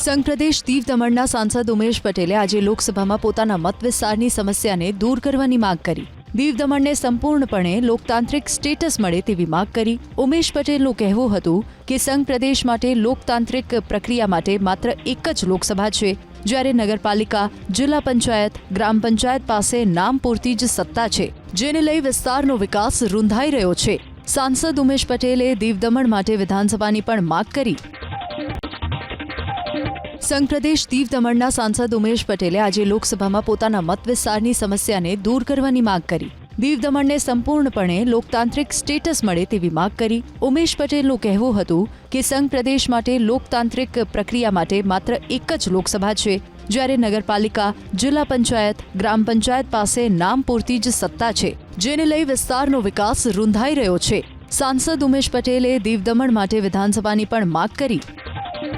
સંઘ પ્રદેશ દીવ દમણના સાંસદ ઉમેશ પટેલે આજે લોકસભામાં પોતાના મત વિસ્તારની સમસ્યાને દૂર કરવાની માંગ કરી. દીવ દમણને સંપૂર્ણપણે લોકતાંત્રિક સ્ટેટસ મળે તેવી માંગ કરી. ઉમેશ પટેલનું કહેવું હતું કે સંઘ પ્રદેશ માટે લોકતાંત્રિક પ્રક્રિયા માટે માત્ર એક જ લોકસભા છે. જ્યારે નગરપાલિકા, જિલ્લા પંચાયત, ગ્રામ પંચાયત પાસે નામ પૂરતી જ સત્તા છે. જેને લઈ વિસ્તારનો વિકાસ રૂંધાઈ રહ્યો છે. સાંસદ ઉમેશ પટેલે દીવ દમણ માટે વિધાનસભાની પણ માંગ કરી. સંઘ પ્રદેશ દીવ દમણના સાંસદ ઉમેશ પટેલે આજે લોકસભામાં પોતાના મત વિસ્તારની સમસ્યાને દૂર કરવાની માંગ કરી. દીવ દમણને સંપૂર્ણપણે લોકતાંત્રિક સ્ટેટસ મળે તેવી માંગ કરી. ઉમેશ પટેલનું કહેવું હતું કે સંઘ પ્રદેશ માટે લોકતાંત્રિક પ્રક્રિયા માટે માત્ર એક જ લોકસભા છે. જ્યારે નગરપાલિકા, જિલ્લા પંચાયત, ગ્રામ પંચાયત પાસે નામ પૂરતી જ સત્તા છે, જેને લઈ વિસ્તારનો વિકાસ રૂંધાઈ રહ્યો છે. સાંસદ ઉમેશ પટેલે દીવ દમણ માટે વિધાનસભાની પણ માંગ કરી.